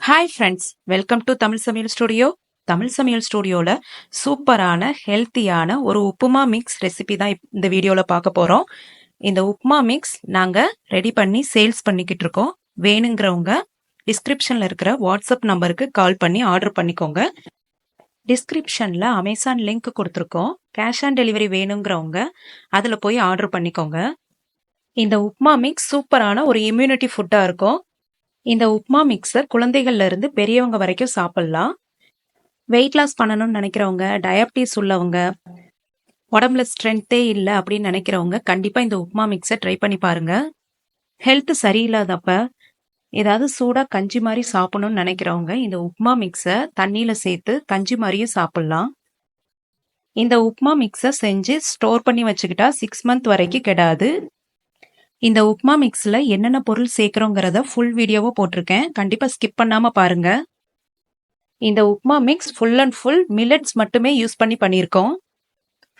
Hi friends welcome to Tamil Samayal studio Tamil சமையல் ஸ்டுடியோவில் சூப்பரான ஹெல்த்தியான ஒரு உப்புமா மிக்ஸ் ரெசிபி தான் இந்த வீடியோவில் பார்க்க போகிறோம் இந்த உப்புமா மிக்ஸ் நாங்கள் ரெடி பண்ணி சேல்ஸ் பண்ணிக்கிட்டு இருக்கோம். வேணுங்கிறவங்க டிஸ்கிரிப்ஷனில் இருக்கிற வாட்ஸ்அப் நம்பருக்கு கால் பண்ணி ஆர்டர் பண்ணிக்கோங்க. டிஸ்கிரிப்ஷனில் அமேசான் லிங்க் கொடுத்துருக்கோம். கேஷ் ஆன் டெலிவரி வேணுங்கிறவங்க அதில் போய் ஆர்டர் பண்ணிக்கோங்க. இந்த உப்மா மிக்ஸ் சூப்பரான ஒரு இம்யூனிட்டி ஃபுட்டாக இருக்கும். இந்த உப்மா மிக்சர் குழந்தைகள்ல இருந்து பெரியவங்க வரைக்கும் சாப்பிடலாம். வெயிட் லாஸ் பண்ணணும்னு நினைக்கிறவங்க டயபிட்டிஸ் உள்ளவங்க உடம்புல ஸ்ட்ரென்த்தே இல்லை அப்படின்னு நினைக்கிறவங்க கண்டிப்பா இந்த உப்மா மிக்ஸை ட்ரை பண்ணி பாருங்க. ஹெல்த் சரியில்லாதப்ப ஏதாவது சூடா கஞ்சி மாதிரி சாப்பிடணும்னு நினைக்கிறவங்க இந்த உப்மா மிக்ஸை தண்ணியில சேர்த்து கஞ்சி மாதிரியும் சாப்பிடலாம். இந்த உப்மா மிக்ஸை செஞ்சு ஸ்டோர் பண்ணி வச்சுக்கிட்டா சிக்ஸ் மந்த் வரைக்கும் கெடாது. இந்த உப்மா மிக்ஸில் என்னென்ன பொருள் சேர்க்குறோங்கிறத ஃபுல் வீடியோவாக போட்டிருக்கேன். கண்டிப்பாக ஸ்கிப் பண்ணாமல் பாருங்க. இந்த upma mix full and full millets மட்டுமே யூஸ் பண்ணி பண்ணியிருக்கோம்.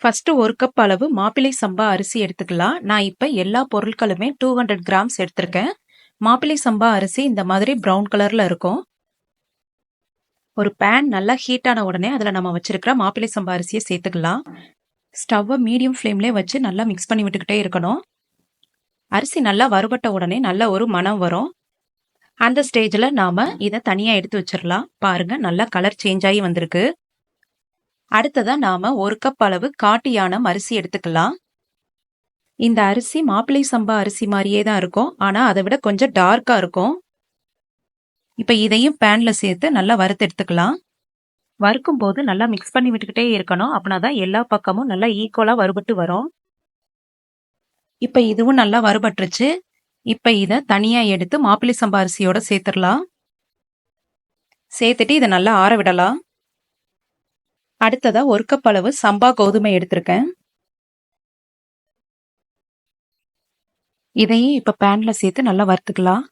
ஃபஸ்ட்டு ஒரு கப் அளவு மாப்பிளை சம்பா அரிசி எடுத்துக்கலாம். நான் இப்போ எல்லா பொருட்களுமே டூ ஹண்ட்ரட் கிராம்ஸ் எடுத்திருக்கேன். மாப்பிளை சம்பா அரிசி இந்த மாதிரி பிரவுன் கலரில் இருக்கும். ஒரு பேன் நல்லா ஹீட் ஆன உடனே அதில் நம்ம வச்சிருக்கிற மாப்பிளை சம்பா அரிசியை சேர்த்துக்கலாம். ஸ்டவ்வை மீடியம் ஃப்ளேம்லேயே வச்சு நல்லா மிக்ஸ் பண்ணி விட்டுக்கிட்டே இருக்கணும். அரிசி நல்லா வறுபட்ட உடனே நல்ல ஒரு மனம் வரும். அந்த ஸ்டேஜில் நாம் இதை தனியாக எடுத்து வச்சிடலாம் பாருங்க நல்லா கலர் சேஞ்ச் ஆகி வந்திருக்கு. அடுத்ததாக நாம் ஒரு கப் அளவு காட்டு யானம் அரிசி எடுத்துக்கலாம். இந்த அரிசி மாப்பிள்ளை சம்பா அரிசி மாதிரியே தான் இருக்கும். ஆனால் அதை விட கொஞ்சம் டார்க்காக இருக்கும். இப்போ இதையும் பேனில் சேர்த்து நல்லா வறுத்து எடுத்துக்கலாம். வறுக்கும் போது நல்லா மிக்ஸ் பண்ணி விட்டுக்கிட்டே இருக்கணும். அப்படின்னா தான் எல்லா பக்கமும் நல்லா ஈக்குவலாக வறுபட்டு வரும். இப்ப இதுவும் நல்லா வறுபட்டுருச்சு. இப்ப இத தனியா எடுத்து மாப்பிளை சம்பா அரிசியோட சேர்த்துடலாம். சேர்த்துட்டு இதை நல்லா ஆற விடலாம். அடுத்ததா ஒரு கப் அளவு சம்பா கோதுமை எடுத்திருக்கேன். இதையும் இப்ப பேன்ல சேர்த்து நல்லா வறுத்துக்கலாம்.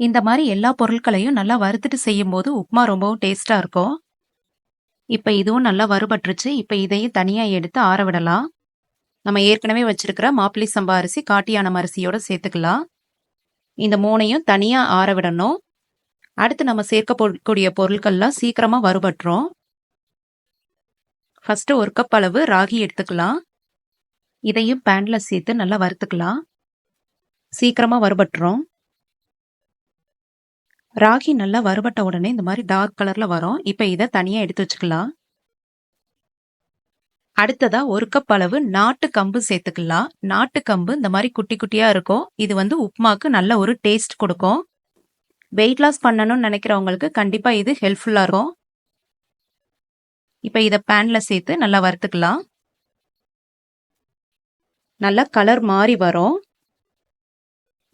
இந்த மாதிரி எல்லா பொருட்களையும் நல்லா வறுத்துட்டு செய்யும் போது உப்புமா ரொம்பவும் டேஸ்டா இருக்கும். இப்ப இதுவும் நல்லா வறுபட்டுருச்சு. இப்ப இதையும் தனியா எடுத்து ஆற விடலாம். நம்ம ஏற்கனவே வச்சிருக்கிற மாப்பிளி சம்பா அரிசி காட்டியானம் அரிசியோட சேர்த்துக்கலாம். இந்த மூணையும் தனியாக ஆற விடணும். அடுத்து நம்ம சேர்க்கக்கூடிய பொருட்கள்லாம் சீக்கிரமாக வறுபட்டுரும். ஃபஸ்ட்டு ஒரு கப் அளவு ராகி எடுத்துக்கலாம். இதையும் பேனில் சேர்த்து நல்லா வறுத்துக்கலாம். சீக்கிரமாக வறுபட்டுரும். ராகி நல்லா வறுபட்ட உடனே இந்த மாதிரி டார்க் கலரில் வரும். இப்போ இதை தனியாக எடுத்து வச்சுக்கலாம். அடுத்ததா ஒரு கப் அளவு நாட்டு கம்பு சேர்த்துக்கலாம். நாட்டு கம்பு இந்த மாதிரி குட்டி குட்டியா இருக்கும். இது வந்து உப்மாக்கு நல்ல ஒரு டேஸ்ட் கொடுக்கும். வெயிட் லாஸ் பண்ணணும்னு நினைக்கிறவங்களுக்கு கண்டிப்பா இது ஹெல்ப்ஃபுல்லா இருக்கும். இப்ப இத பேன்ல சேர்த்து நல்லா வறுத்துக்கலாம். நல்லா கலர் மாறி வரும்.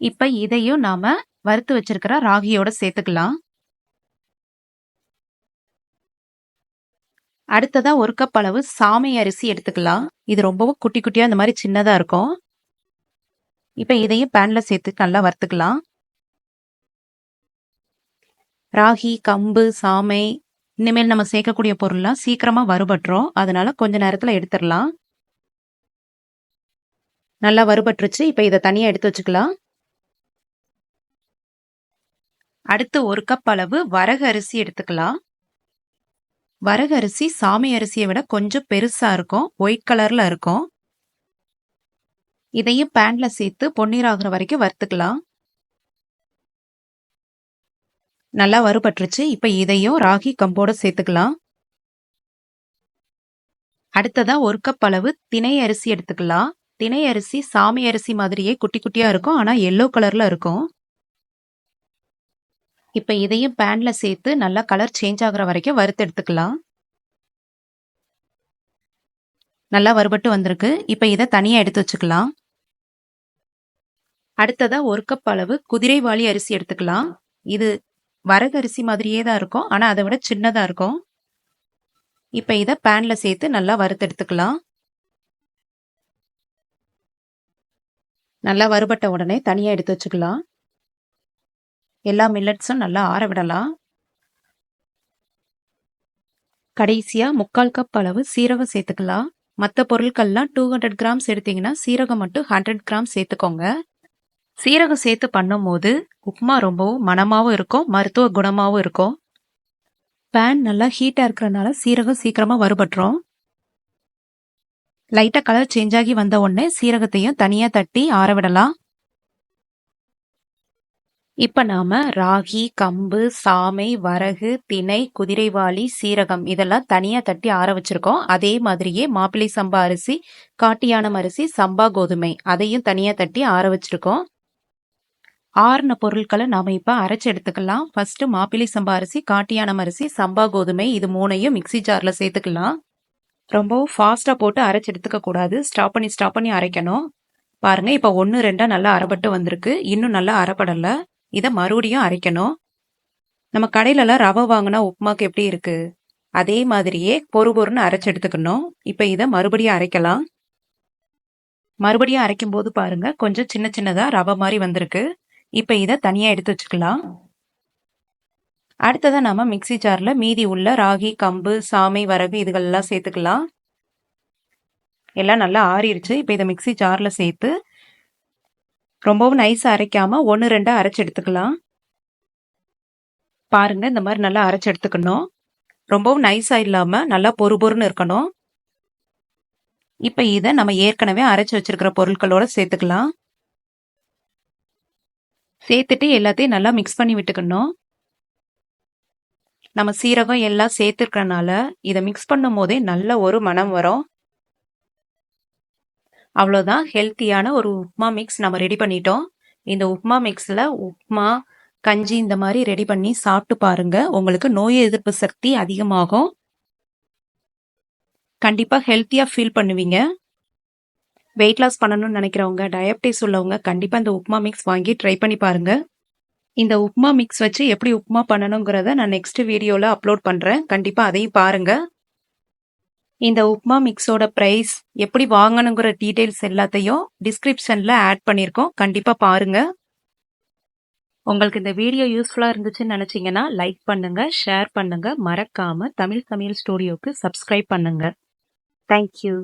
இப்ப இதையும் நாம வறுத்து வச்சிருக்கிற ராகியோட சேர்த்துக்கலாம். அடுத்ததா ஒரு கப் அளவு சாமை அரிசி எடுத்துக்கலாம். இது ரொம்பவும் குட்டி குட்டியா இந்த மாதிரி சின்னதா இருக்கும். இப்ப இதையும் பேன்ல சேர்த்து நல்லா வறுத்துக்கலாம். ராகி கம்பு சாமை இனிமேல் நம்ம சேர்க்கக்கூடிய பொருள்லாம் சீக்கிரமா வறுபட்டுரும். அதனால கொஞ்ச நேரத்துல எடுத்துடலாம். நல்லா வறுபட்டுருச்சு. இப்ப இதை தனியா எடுத்து வச்சுக்கலாம். அடுத்து ஒரு கப் அளவு வரகு அரிசி எடுத்துக்கலாம். வரகரிசி சாமி அரிசியை விட கொஞ்சம் பெருசா இருக்கும். ஒயிட் கலர்ல இருக்கும். இதையும் பேன்ல சேர்த்து பொன்னீராகிற வரைக்கும் வறுத்துக்கலாம். நல்லா வறுபட்டுருச்சு. இப்ப இதையும் ராகி கம்போட சேர்த்துக்கலாம். அடுத்ததா ஒரு கப் அளவு திணை அரிசி எடுத்துக்கலாம். திணை அரிசி சாமி அரிசி மாதிரியே குட்டி குட்டியா இருக்கும். ஆனா எல்லோ கலர்ல இருக்கும். இப்போ இதையும் பேனில் சேர்த்து நல்லா கலர் சேஞ்ச் ஆகுற வரைக்கும் வறுத்து எடுத்துக்கலாம். நல்லா வறுபட்டு வந்திருக்கு. இப்போ இதை தனியாக எடுத்து வச்சுக்கலாம். அடுத்ததாக ஒரு கப் அளவு குதிரைவாளி அரிசி எடுத்துக்கலாம். இது வரகு அரிசி மாதிரியே தான் இருக்கும். ஆனால் அதை விட சின்னதாக இருக்கும். இப்போ இதை பேனில் சேர்த்து நல்லா வறுத்து எடுத்துக்கலாம். நல்லா வறுபட்ட உடனே தனியாக எடுத்து வச்சுக்கலாம். எல்லா மில்லட்ஸும் நல்லா ஆற விடலாம். கடைசியாக முக்கால் கப் அளவு சீரகம் சேர்த்துக்கலாம். மற்ற பொருட்கள்லாம் டூ ஹண்ட்ரட் கிராம்ஸ் எடுத்தீங்கன்னா சீரகம் மட்டும் ஹண்ட்ரட் கிராம் சேர்த்துக்கோங்க. சீரகம் சேர்த்து பண்ணும்போது உப்புமா ரொம்பவும் மனமாகவும் இருக்கும் மருத்துவ குணமாகவும் இருக்கும். பேன் நல்லா ஹீட்டாக இருக்கிறனால சீரகம் சீக்கிரமாக வறுபட்டுரும். லைட்டாக கலர் சேஞ்ச் ஆகி வந்த உடனே சீரகத்தையும் தனியாக தட்டி ஆற விடலாம். இப்போ நாம ராகி கம்பு சாமை வரகு திணை குதிரைவாளி சீரகம் இதெல்லாம் தனியாக தட்டி ஆற வச்சிருக்கோம். அதே மாதிரியே மாப்பிள்ளை சம்பா அரிசி காட்டியானம் அரிசி சம்பா கோதுமை அதையும் தனியாக தட்டி ஆற வச்சிருக்கோம். ஆறுன பொருட்களை நாம இப்போ அரைச்சி எடுத்துக்கலாம். ஃபர்ஸ்ட் மாப்பிள்ளை சம்பா அரிசி காட்டியானம் அரிசி சம்பா கோதுமை இது மூணையும் மிக்ஸி ஜாரில் சேர்த்துக்கலாம். ரொம்பவும் ஃபாஸ்ட்டாக போட்டு அரைச்சி எடுத்துக்க கூடாது. ஸ்டாப் பண்ணி ஸ்டாப் பண்ணி அரைக்கணும். பாருங்க இப்போ ஒன்று ரெண்டாக நல்லா அரைப்பட்டு வந்திருக்கு. இன்னும் நல்லா அரைப்படலை. இதை மறுபடியும் அரைக்கணும். நம்ம கடையிலலாம் ரவை வாங்கினா உப்புமாக்கு எப்படி இருக்கு? அதே மாதிரியே பொறு பொறுன்னு அரைச்சி எடுத்துக்கணும். இப்போ இதை மறுபடியும் அரைக்கலாம். மறுபடியும் அரைக்கும் போது பாருங்க கொஞ்சம் சின்ன சின்னதா ரவை மாதிரி வந்திருக்கு. இப்போ இதை தனியா எடுத்து வச்சுக்கலாம். அடுத்ததாக நாம மிக்ஸி ஜார்ல மீதி உள்ள ராகி கம்பு சாமை வரகு இதுகளெல்லாம் சேர்த்துக்கலாம். எல்லாம் நல்லா ஆறிடுச்சு இப்போ இதை மிக்ஸி ஜார்ல சேர்த்து ரொம்பவும் நைஸாக அரைக்காம ஒன்று ரெண்டாக அரைச்சி எடுத்துக்கலாம். பாருங்க இந்த மாதிரி நல்லா அரைச்சி எடுத்துக்கணும். ரொம்பவும் நைஸாக இல்லாமல் நல்லா பொறு பொறுன்னு இருக்கணும். இப்போ இதை நம்ம ஏற்கனவே அரைச்சி வச்சிருக்கிற பொருட்களோட சேர்த்துக்கலாம். சேர்த்துட்டு எல்லாத்தையும் நல்லா மிக்ஸ் பண்ணி விட்டுக்கணும். நம்ம சீரகம் எல்லாம் சேர்த்துருக்கறனால இதை மிக்ஸ் பண்ணும் போதே நல்ல ஒரு மனம் வரும். அவ்வளோதான் ஹெல்த்தியான ஒரு உப்மா மிக்ஸ் நம்ம ரெடி பண்ணிட்டோம். இந்த உப்மா மிக்ஸில் உப்மா கஞ்சி இந்த மாதிரி ரெடி பண்ணி சாப்பிட்டு பாருங்க. உங்களுக்கு நோய் எதிர்ப்பு சக்தி அதிகமாகும். கண்டிப்பாக ஹெல்த்தியாக ஃபீல் பண்ணுவீங்க. வெயிட் லாஸ் பண்ணணும்னு நினைக்கிறவங்க டயபிட்டிஸ் உள்ளவங்க கண்டிப்பாக இந்த உப்மா மிக்ஸ் வாங்கி ட்ரை பண்ணி பாருங்க. இந்த உப்மா மிக்ஸ் வச்சு எப்படி உப்மா பண்ணணுங்கிறத நான் நெக்ஸ்ட் வீடியோவில் அப்லோட் பண்ணுறேன் கண்டிப்பாக அதையும் பாருங்கள் இந்த உப்மா மிக்ஸோட ப்ரைஸ் எப்படி வாங்கணுங்கிற டீடைல்ஸ் எல்லாத்தையும் டிஸ்கிரிப்ஷன்ல ஆட் பண்ணியிருக்கோம் கண்டிப்பா பாருங்க. உங்களுக்கு இந்த வீடியோ யூஸ்ஃபுல்லாக இருந்துச்சுன்னு நினச்சிங்கன்னா லைக் பண்ணுங்க ஷேர் பண்ணுங்க. மறக்காம தமிழ் சமையல் ஸ்டூடியோக்கு சப்ஸ்கிரைப் பண்ணுங்க. தேங்க்யூ